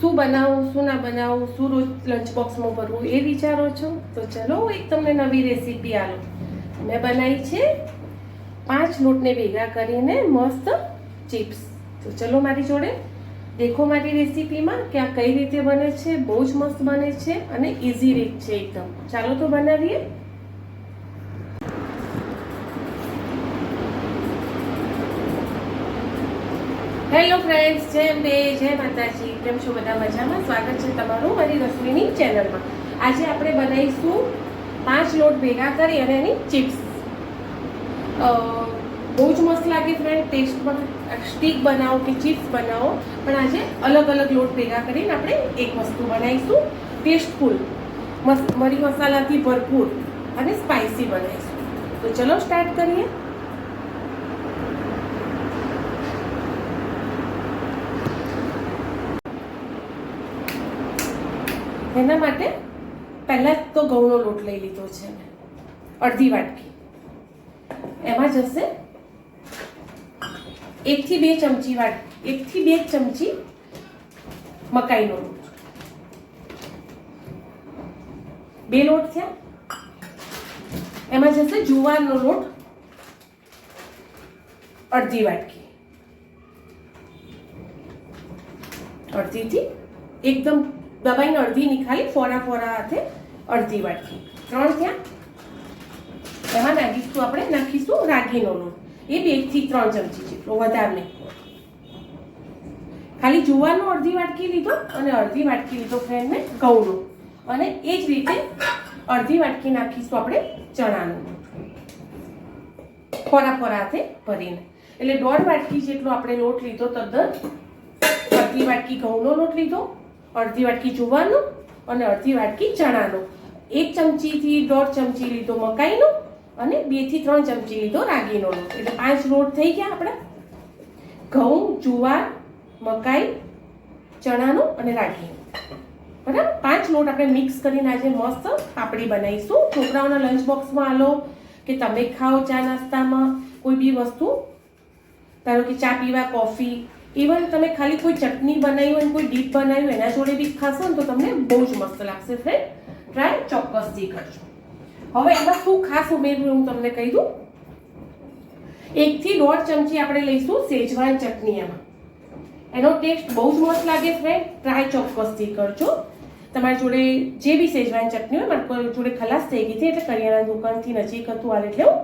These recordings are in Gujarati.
શું બનાવું, શું ના બનાવું, શું રોજ લંચ બોક્સમાં ભરવું એ વિચારો છો? તો ચલો એક તમને નવી રેસીપી આલો. મેં બનાવી છે પાંચ લોટને ભેગા કરીને મસ્ત ચિપ્સ. તો ચલો મારી જોડે. દેખો મારી રેસીપીમાં કે આ કઈ રીતે બને છે, બહુ જ મસ્ત બને છે અને ઇઝી રીત છે એકદમ. ચાલો તો બનાવીએ. હેલો ફ્રેન્ડ્સ, જય અંબે, જય માતાજી. કેમ છો બધા મજામાં? સ્વાગત છે તમારું મારી રસોઈની ચેનલમાં. આજે આપણે બનાવીશું પાંચ લોટ ભેગા કરી અને એની ચિપ્સ. બહુ જ મસ્ત લાગે ફ્રેન્ડ, ટેસ્ટ પણ, સ્ટીક બનાવો કે ચિપ્સ બનાવો. પણ આજે અલગ અલગ લોટ ભેગા કરીને આપણે એક વસ્તુ બનાવીશું. ટેસ્ટફુલ. મરી મસાલાથી ભરપૂર અને સ્પાઇસી બનાવીશું. તો ચલો સ્ટાર્ટ કરીએ. એના માટે પહેલાં તો ઘઉંનો લોટ લઈ લીધો છે અડધી વાટકી. એમાં જશે એકથી બે ચમચી વાટ, એકથી બે ચમચી મકાઈનો લોટ. બે લોટ થયા. એમાં જશે જુવારનો લોટ અડધી વાટકી. અડધીથી એકદમ દબાઈને અડધી નીખાલી ફોરા ફોરા હાથે અડધી વાટકી. ત્રણ થયા. એમાં નાખીશું આપણે, નાખીશું રાગીનો લોટ એ બેથી ત્રણ ચમચી જેટલો, વધારે નહીં. ખાલી જુવારનો અડધી વાટકી લીધો અને અડધી વાટકી લીધો ફ્રેન્ડ મેં ઘઉંનો અને એ જ રીતે અડધી વાટકી નાખીશું આપણે ચણાનું. ફોરા ફોરા હાથે ભરીને. એટલે દોઢ વાટકી જેટલો આપણે લોટ લીધો, તદ્દન અડધી વાટકી ઘઉંનો લોટ લીધો. અડધી વાટકી જુવારનું અને અડધી વાટકી ચણાનો. એક ચમચીથી દોઢ ચમચી લીધો મકાઈનો અને બેથી ત્રણ ચમચી લીધો રાગીનો એટલે પાંચ લોટ થઈ ગયા આપણા. ઘઉં, જુવાર, મકાઈ, ચણાનો અને રાગીનો. બરાબર? પાંચ લોટ આપણે મિક્સ કરીને આજે મસ્ત પાપડી બનાવીશું. છોકરાઓના લંચ બોક્સમાં આલો કે તમે ખાઓ ચા નાસ્તામાં કોઈ બી વસ્તુ. ધારો કે ચા પીવા કોફી ઇવન તમે ખાલી કોઈ ચટણી બનાવી હોય કોઈ ડીપ બનાવ્યું એના જોડે બી ખાશો ને તો તમને બહુ જ મસ્ત લાગશે ફ્રેન્ડ ટ્રાય ચોક્કસથી કરજો. હવે એમાં શું ખાસ ઉમેરવું હું તમને કહી દઉં? એકથી દોઢ ચમચી આપણે લઈશું સેજવાન ચટણી એમાં. એનો ટેસ્ટ બહુ જ મસ્ત લાગે ફ્રેન્ડ ટ્રાય ચોક્કસથી કરજો. તમારી જોડે જે બી સેજવાન ચટણી હોય, મારી જોડે ખલાસ થઈ ગઈ હતી એટલે કરિયાણા દુકાનથી નજીક હતું આ એટલે હું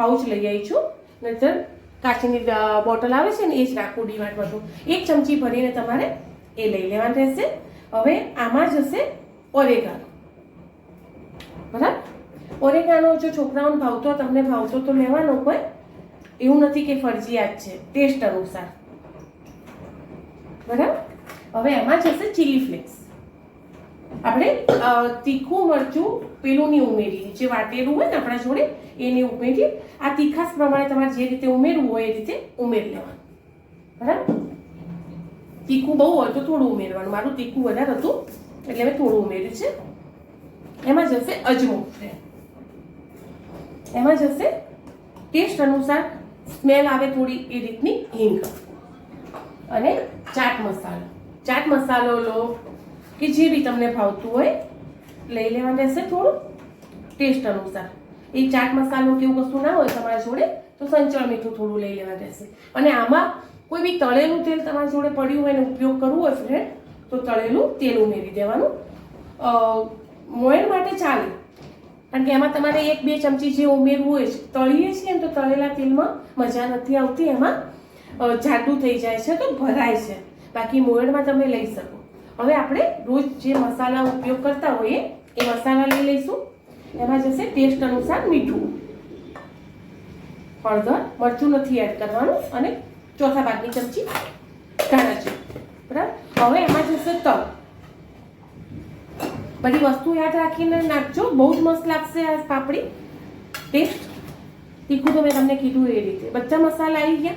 પાઉચ લઈ આવી છું. નહીતર કાચની બોટલ આવે છે ને, એ જ રાખવું ડીમાર્ટમાં એક ચમચી ભરીને તમારે એ લઈ લેવાનું રહેશે. હવે આમાં જશે ઓરેગાનો. બરાબર? ઓરેગાનો જો છોકરાઓને ભાવતો તમને ભાવતો તો લેવાનો કોઈ. એવું નથી કે ફરજિયાત છે. ટેસ્ટ અનુસાર. બરાબર? હવે એમાં જશે ચીલી ફ્લેક્સ આપણે તીખું મરચું પેલું નહીં ઉમેરીએ. જે વાટેલું હોય ને આપણા જોડે, એને ઉમેરીએ. આ તીખાસ પ્રમાણે તમારે જે રીતે ઉમેરવું હોય એ રીતે ઉમેરી લેવાનું. બરાબર? તીખું બહુ હોય તો થોડું ઉમેરવાનું. મારું તીખું વધારે હતું, એટલે મેં થોડું ઉમેર્યું છે. એમાં જશે અજમો. એમાં જશે ટેસ્ટ અનુસાર સ્મેલ આવે થોડી એ રીતની હિંગ. અને ચાટ મસાલો. ચાટ મસાલો લો કે જે બી તમને ભાવતું હોય, લઈ લેવાનું રહેશે થોડું ટેસ્ટ અનુસાર. એ ચાટ મસાલો કે એવું કશું ના હોય તમારા જોડે, તો સંચળ મીઠું થોડું લઈ લેવાનું રહેશે અને આમાં કોઈ બી તળેલું તેલ તમારા જોડે પડ્યું હોય એનો ઉપયોગ કરવો હોય ફ્રેન્ડ તો તળેલું તેલ ઉમેરી દેવાનું. મોયણ માટે ચાલે. કારણ કે એમાં તમારે એક બે ચમચી જે ઉમેરવું હોય છે તળીએ છીએ ને તો તળેલા તેલમાં મજા નથી આવતી, એમાં જાડું થઈ જાય છે તો ભરાય છે. બાકી મોયણમાં તમે લઈ શકો. હવે આપણે રોજ જે મસાલા ઉપયોગ કરતા હોઈએ, એ મસાલા લઈ લઈશું. એમાં જશે ટેસ્ટ અનુસાર મીઠું. હળદર, મરચું નથી એડ કરવાનું અને ચોથા ભાગની ચમચી ધાણા છે બરાબર? હવે એમાં જશે તલ. બધી વસ્તુ યાદ રાખીને નાખજો. બહુ જ મસ્ત લાગશે આ પાપડી. ટેસ્ટ. તીખું તો મેં તમને કીધું એ રીતે. બધા મસાલા આવી ગયા.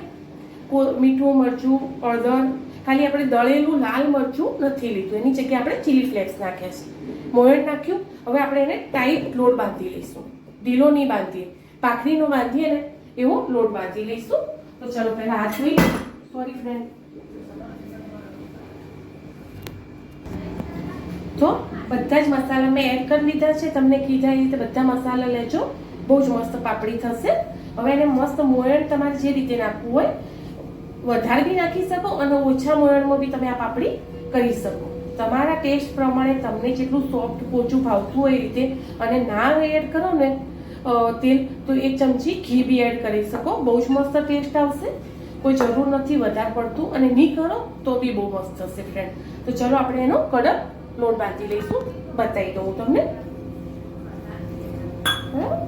મીઠું, મરચું, હળદર ખાલી આપણે દળેલું લાલ મરચું નથી લીધું. એની જગ્યાએ આપણે ચીલી ફ્લેક્સ નાખ્યા છે. મોયણ નાખ્યું. હવે આપણે એને ટાઈટ લોટ બાંધી લઈશું. ઢીલો નહીં બાંધીએ. પાખરીનો બાંધીએ ને એવો લોટ બાંધી લઈશું. તો ચલો, પહેલાં હાથ ધોઈ સોરી ફ્રેન્ડ તો બધા જ મસાલા મેં એડ કરી લીધા છે. તમને કીધા એ રીતે બધા મસાલા લેજો. બહુ જ મસ્ત પાપડી થશે. હવે એને મસ્ત મોયણ તમારે જે રીતે નાખવું હોય વધારે બી નાખી શકો અને ઓછા મોરણમાં બી તમે આ પાપડી કરી શકો. તમારા ટેસ્ટ પ્રમાણે તમને જેટલું સોફ્ટ પોચું ભાવતું હોય એ રીતે, અને ના એડ કરો ને તેલ, તો એક ચમચી ઘી બી એડ કરી શકો. બહુ જ મસ્ત ટેસ્ટ આવશે. કોઈ જરૂર નથી વધારે પડતું અને નહીં કરો તો બી બહુ મસ્ત હશે ફ્રેન્ડ તો ચલો આપણે એનો કડક લોટ બાંધી લઈશું. બતાવી દઉં તમને?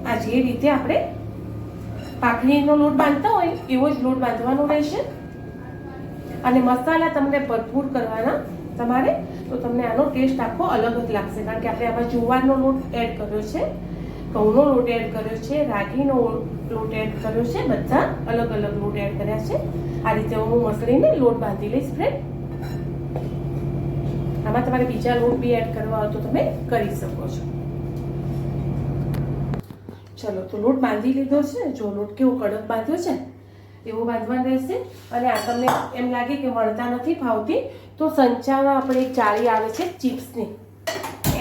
આ જે રીતે આપણે પાખડીનો લોટ બાંધતા હોય એવો જ લોટ બાંધવાનો રહેશે. અને મસાલા તમને ભરપૂર કરવાના તમારે, તો તમને આનો ટેસ્ટ આખો અલગ જ લાગશે. કારણ કે આપણે આમાં જુવારનો લોટ એડ કર્યો છે, ઘઉંનો લોટ એડ કર્યો છે, રાગીનો લોટ એડ કર્યો છે, બધા અલગ અલગ લોટ એડ કર્યા છે. આ રીતે હું મસળીને લોટ બાંધી લઈશ ફ્રેન્ડ આમાં તમારે બીજા લોટ બી એડ કરવા હોય તો તમે કરી શકો છો. ચલો, તો લોટ બાંધી લીધો છે. જો લોટ કેવો કડક બાંધ્યો છે એવો બાંધવાનું રહેશે. અને આ તમને એમ લાગે કે વણતા નથી ભાવતી તો સંચામાં આપણે એક ચાળી આવે છે ચિપ્સની.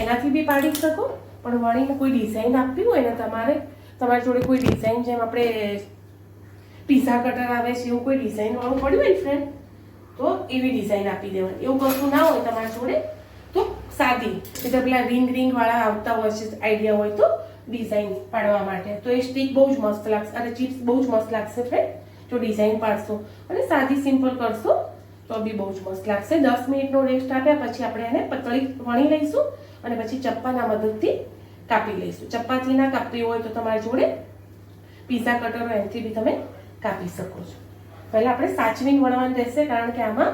એનાથી બી પાડી શકો, પણ વણીને કોઈ ડિઝાઇન આપવી હોય ને તમારે, તમારી જોડે કોઈ ડિઝાઇન જેમ આપણે પીઝા કટર આવે છે, એવું કોઈ ડિઝાઇન વાળું પડ્યું હોય ફ્રેન્ડ તો એવી ડિઝાઇન આપી દેવાની. એવું કશું ના હોય તમારા જોડે, તો સાદી. એટલે પેલા રિંગ રિંગ વાળા આવતા હોય છે આઈડિયા હોય તો ડિઝાઇન પાડવા માટે. તો એ સ્ટીક બહુ જ મસ્ત લાગશે. અને ચિપ્સ બહુ જ મસ્ત લાગશે ફ્રેન્ડ જો ડિઝાઇન પાડશો અને સાદી સિમ્પલ કરશો, તો બી બહુ જ મસ્ત લાગશે. દસ મિનિટનો રેસ્ટ આપ્યા, પછી આપણે એને પતળી વણી લઈશું અને પછી ચપ્પાના મદદથી કાપી લઈશું. ચપ્પાથી ના કાપવી હોય તો તમારી જોડે પીઝા કટરો એમથી બી તમે કાપી શકો છો. પહેલાં આપણે સાચવીને વણવાનું રહેશે, કારણ કે આમાં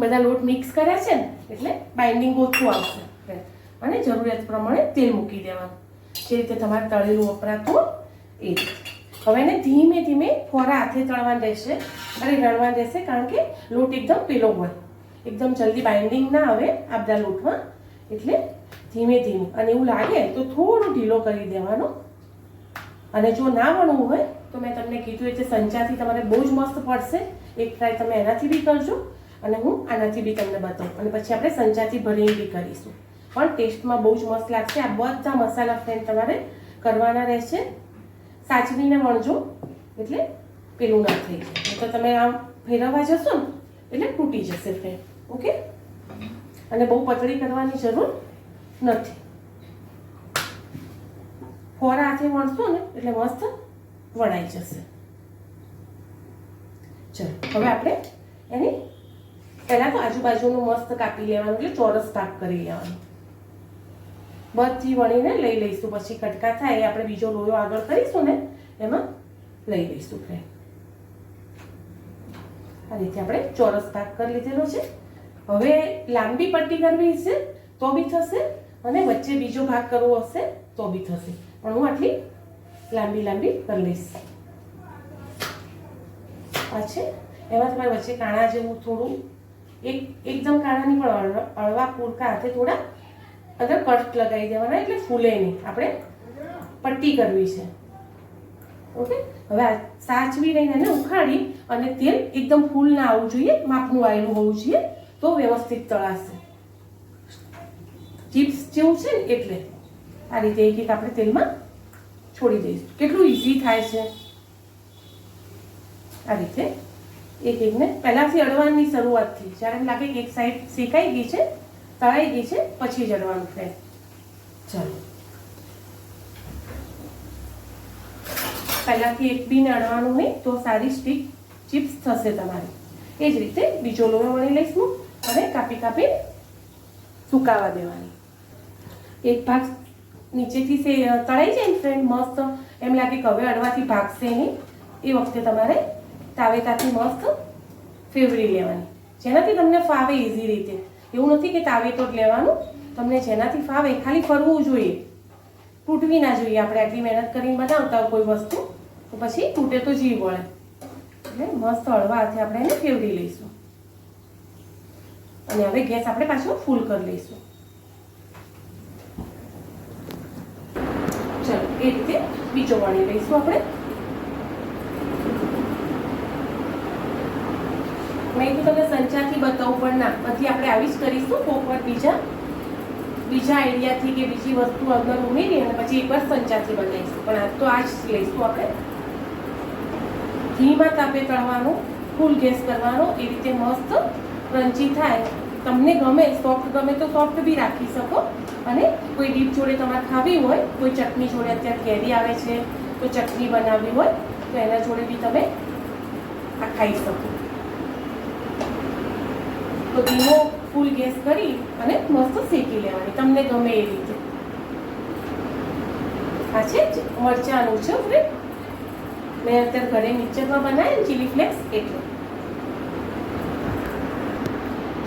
બધા લોટ મિક્સ કર્યા છે ને, એટલે બાઇન્ડિંગ ઓછું આવશે. અને જરૂરિયાત પ્રમાણે તેલ મૂકી દેવાનું. જે રીતે તમારે તળેલું વપરાતું એ રીતે. હવે એને ધીમે ધીમે ફોરા હાથે તળવાનું રહેશે અને રણવા રહેશે કારણ કે લોટ એકદમ પેલો હોય. એકદમ જલ્દી બાઇન્ડિંગ ના આવે આ બધા લોટમાં. એટલે ધીમે ધીમે. અને એવું લાગે તો થોડું ઢીલો કરી દેવાનો. અને જો ના વણવું હોય તો મેં તમને કીધું એટલે સંચાથી તમારે બહુ જ મસ્ત પડશે. એક ટ્રાય તમે એનાથી બી કરજો અને હું આનાથી બી તમને બતાવું. અને પછી આપણે સંચાથી ભરીને બી કરીશું. પણ ટેસ્ટમાં બહુ જ મસ્ત લાગશે. આ બધા મસાલા ફ્રેન્ડ તમારે કરવાના રહેશે. સાચવીને વણજો એટલે પેલું ના થઈ જાય. તો તમે આમ ફેરવવા જશો ને, એટલે તૂટી જશે ફ્રેમ ઓકે અને બહુ પતળી કરવાની જરૂર નથી. ફોરા હાથે વણશો ને, એટલે મસ્ત વણાઈ જશે. ચલો, હવે આપણે એની પહેલાં તો આજુબાજુનું મસ્ત કાપી લેવાનું, એટલે ચોરસ ભાગ કરી લેવાનું. બધી વણીને લઈ લઈશું. પછી કટકા થાય એ આપણે બીજો લોયો આગળ કરીશું ને, એમાં લઈ લઈશું ફ્રેન્ડ આ રીતે આપણે ચોરસ ભાગ કરી લીધેલો છે. હવે લાંબી પટ્ટી કરવી હશે તો બી થશે અને વચ્ચે બીજો ભાગ કરવો હશે તો બી થશે. પણ હું આટલી લાંબી લાંબી કરી લઈશ. આ છે. એમાં તમારે વચ્ચે કાણા જેવું થોડું, એક, એકદમ કાણા નહીં પણ અળવા- પૂરકા હાથે થોડા અંદર કટ લગાવી દેવાના એટલે ફૂલે નહીં. આપણે પટ્ટી કરવી છે. ઓકે? હવે આ સાચવી રહીને એને ઉખાડી અને તેલ એકદમ ફૂલ ના આવવું જોઈએ, માપનું આવેલું હોવું જોઈએ, તો વ્યવસ્થિત તળાશે. ચિપ્સ જેવું છે ને એટલે આ રીતે એક એક આપણે તેલમાં છોડી દઈશું. કેટલું ઇઝી થાય છે. આ રીતે એક એકને પહેલાંથી અડવાની શરૂઆતથી, જ્યારે એમ લાગે કે એક સાઈડ શેકાઈ ગઈ છે તળાઈ ગઈ છે પછી જ અડવાનું ફ્રેન્ડ ચાલો. પહેલાંથી એક બીને નાડવાનું નહીં તો સારી સ્ટીક ચિપ્સ થશે તમારી. એ જ રીતે બીજો લોહો વણી લઈશું અને કાપી કાપી સુકાવા દેવાની. એક ભાગ નીચેથી સે તળાઈ જાય ફ્રેન્ડ મસ્ત. એમ લાગે કે હવે અડવાથી ભાગશે નહીં. એ વખતે તમારે તાવેતાથી મસ્ત ફેવરી લેવાની. જેનાથી તમને ફાવે ઇઝી રીતે. એવું નથી કે તાવેતો જ લેવાનું. તમને જેનાથી ફાવે ખાલી ફરવું જોઈએ. તૂટવી ના જોઈએ. આપણે આટલી મહેનત કરીને બનાવતા હોય કોઈ વસ્તુ, તો પછી તૂટે તો જીવ વળે. એટલે મસ્ત હળવા હાથે આપણે એને ફેવરી લઈશું. અને હવે ગેસ આપણે પાછો ફૂલ કરી લઈશું. ચલો, એ રીતે બીજો વણી લઈશું આપણે. મેં કીધું તમને સંચારથી બતાવું, પણ ના, પછી આપણે આવી જ કરીશું કોક વાર બીજા બીજા આઈડિયાથી કે બીજી વસ્તુ અંદર ઉમેરી અને પછી એકવાર સંચારથી બનાવીશું પણ આ તો આ જ લઈશું આપણે. ધીમા તાપે તળવાનું, ફૂલ ગેસ કરવાનો, એ રીતે મસ્ત ક્રન્ચી થાય. તમને ગમે, સોફ્ટ ગમે તો સોફ્ટ બી રાખી શકો. અને કોઈ ડીપ જોડે તમારે ખાવી હોય, કોઈ ચટણી જોડે અત્યારે કેરી આવે છે તો ચટણી બનાવવી હોય, તો એના જોડે બી તમે આ ખાઈ શકો. તો ધીમો ફૂલ ગેસ કરી અને મસ્ત શેકી લેવાની. તમને ગમે એ રીતે. આ છે મરચાંનું છે ફ્રેન્ડ મેં અત્યારે ઘરે મિક્સરમાં બનાવ્યા ચીલી ફ્લેક્સ એટલે.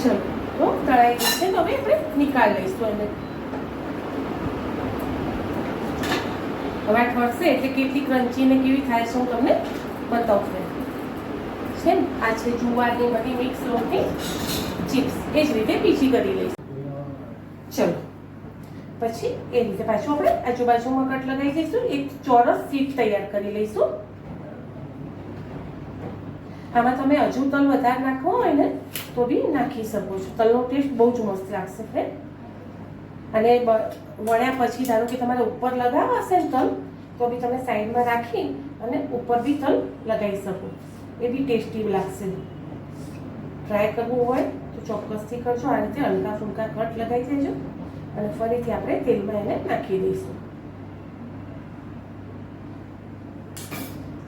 ચલો, તો તળાઈ ગઈ છે. હવે આપણે નિકાલ લઈશું એને હવે આ ઠરશે એટલે કેટલી ક્રંચી ને કેવી થાય છે હું તમને બતાવું છે ને? આ છે જુવારની બધી મિક્સ લોટની ચિપ્સ. એ જ રીતે પીછી કરી લઈશું. ચલો. પછી એ રીતે પાછું આપણે આજુબાજુમાં કટ લગાવી દઈશું. એક ચોરસ સીટ તૈયાર કરી લઈશું. આમાં તમે હજુ તલ વધારે નાખવો હોય ને તો બી નાખી શકો છો. તલનો ટેસ્ટ બહુ જ મસ્ત લાગશે ફ્રેન્ડ. અને વણ્યા પછી ધારો કે તમારે ઉપર લગાવવા હશે ને તલ, તો બી તમે સાઈડમાં રાખી અને ઉપર બી તલ લગાવી શકો. એ બી ટેસ્ટી લાગશે. ટ્રાય કરવું હોય તો ચોક્કસથી કરજો. આ રીતે હલકા ફૂલકા કટ લગાવી દેજો અને ફરીથી આપણે તેલમાં એને નાખી દઈશું.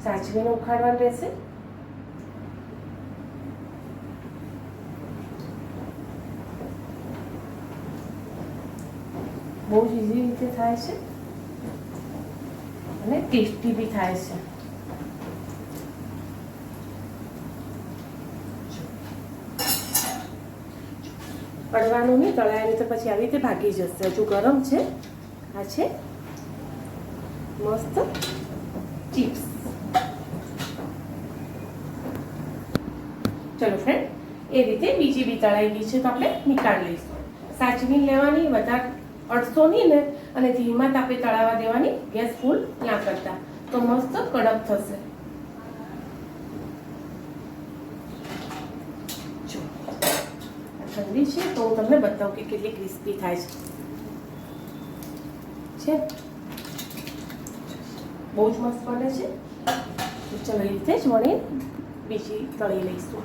સાચવીને ઉખાડવાનું રહેશે. બહુ જ ઇઝી રીતે થાય છે. અને ટેસ્ટી બી થાય છે. પડવાનું નહીં તળાયની તો પછી આવી રીતે ભાગી જશે. હજુ ગરમ છે. આ છે. મસ્ત ચિપ્સ. ચલો ફ્રેન્ડ એ રીતે બીજી બી તળાઈ છે તો આપણે નિકાળ લઈશું. સાચવી લેવાની, વધારે અડસો નહીં ને, અને ધીમા તાપે તળાવવા દેવાની ગેસ ફૂલ ના કરતા. તો મસ્ત કડક થશે જો આ ઠંડી છે તો હું તમને બતાવું કે કેટલી ક્રિસ્પી થાય છે. બહુ જ મસ્ત બને છે. ચલો એ રીતે જ વણી બીજી તળી લઈશું.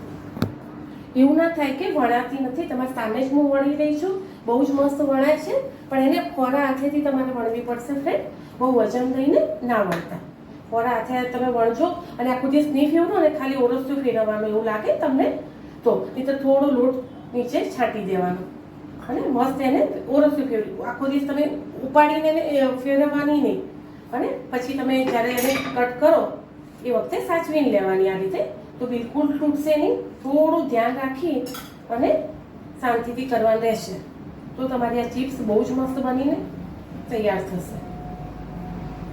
એવું ના થાય કે વણાતી નથી, તમારી સામે જ હું વણી રહી છું. બહુ જ મસ્ત વણાય છે, પણ એને ફોરા હાથેથી તમારે વણવી પડશે ફ્રેન્ડ બહુ વજન લઈને ના વણતા. ફોરા હાથે તમે વણજો અને આખું દિવસ નહીં ફેરવો અને ખાલી ઓરસ્યું ફેરવવાનું એવું લાગે તમને તો. એ તો થોડો લોટ નીચે છાંટી દેવાનું. અને મસ્ત એને ઓરસતું ફેરવું. આખો દિવસ તમે ઉપાડીને એને ફેરવવાની નહીં. અને પછી તમે જ્યારે એને કટ કરો, એ વખતે સાચવીને લેવાની આ રીતે. તો બિલકુલ તૂટશે નહીં. થોડું ધ્યાન રાખી અને શાંતિથી કરવાનું રહેશે. તો તમારી આ ચિપ્સ બહુ જ મસ્ત બનીને તૈયાર થશે.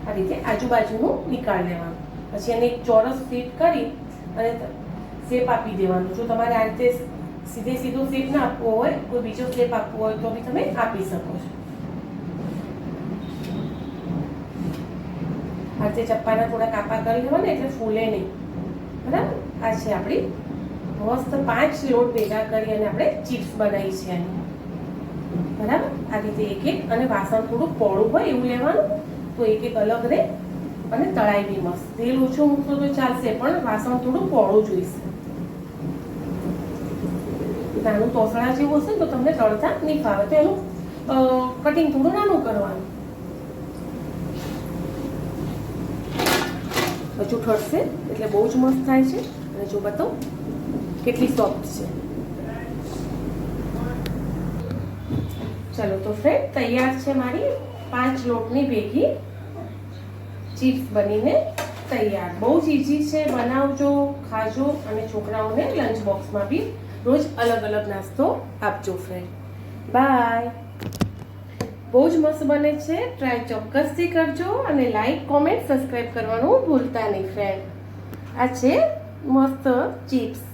આ રીતે આજુબાજુનું નિકાળ લેવાનું. પછી એને એક ચોરસ ફીટ કરી અને શેપ આપી દેવાનું. જો તમારે આ રીતે સીધે સીધો શેપ ના આપવો હોય, કોઈ બીજો શેપ આપવો હોય, તો બી તમે આપી શકો છો. આ રીતે ચપ્પાના થોડા કાપા કરી લેવાના, એટલે ફૂલે નહીં. બરાબર? આ છે આપણી મસ્ત પાંચ લોટ ભેગા કરી અને આપણે ચિપ્સ બનાવી છે બરાબર? આ રીતે એક એક, અને વાસણ થોડું પોળું હોય એવું લેવાનું, તો એક એક અલગ રહે અને તળાઈ બી મસ્ત. તેલ ઓછું મૂકશો તો ચાલશે, પણ વાસણ થોડું પોળું જોઈશે. નાનું તોસણા જેવું હશે તો તમને તળતા નહીં ફાવે. તો એનું કટિંગ થોડું નાનું કરવાનું. હજુ ઠરશે, એટલે બહુ જ મસ્ત થાય છે. અને જો બતાવો, કેટલી સોફ્ટ છે. ચલો, તો ફ્રેન્ડ તૈયાર છે મારી પાંચ લોટની ભેગી ચિપ્સ બનીને તૈયાર. બહુ જ ઇઝી છે. બનાવજો, ખાજો અને છોકરાઓને લંચ બોક્સમાં બી રોજ અલગ અલગ નાસ્તો આપજો ફ્રેન્ડ બાય બહુ જ મસ્ત બને છે. ટ્રાય ચોક્કસથી કરજો અને લાઈક કોમેન્ટ સબસ્ક્રાઈબ કરવાનું ભૂલતા નહીં ફ્રેન્ડ આ છે મસ્ત ચિપ્સ.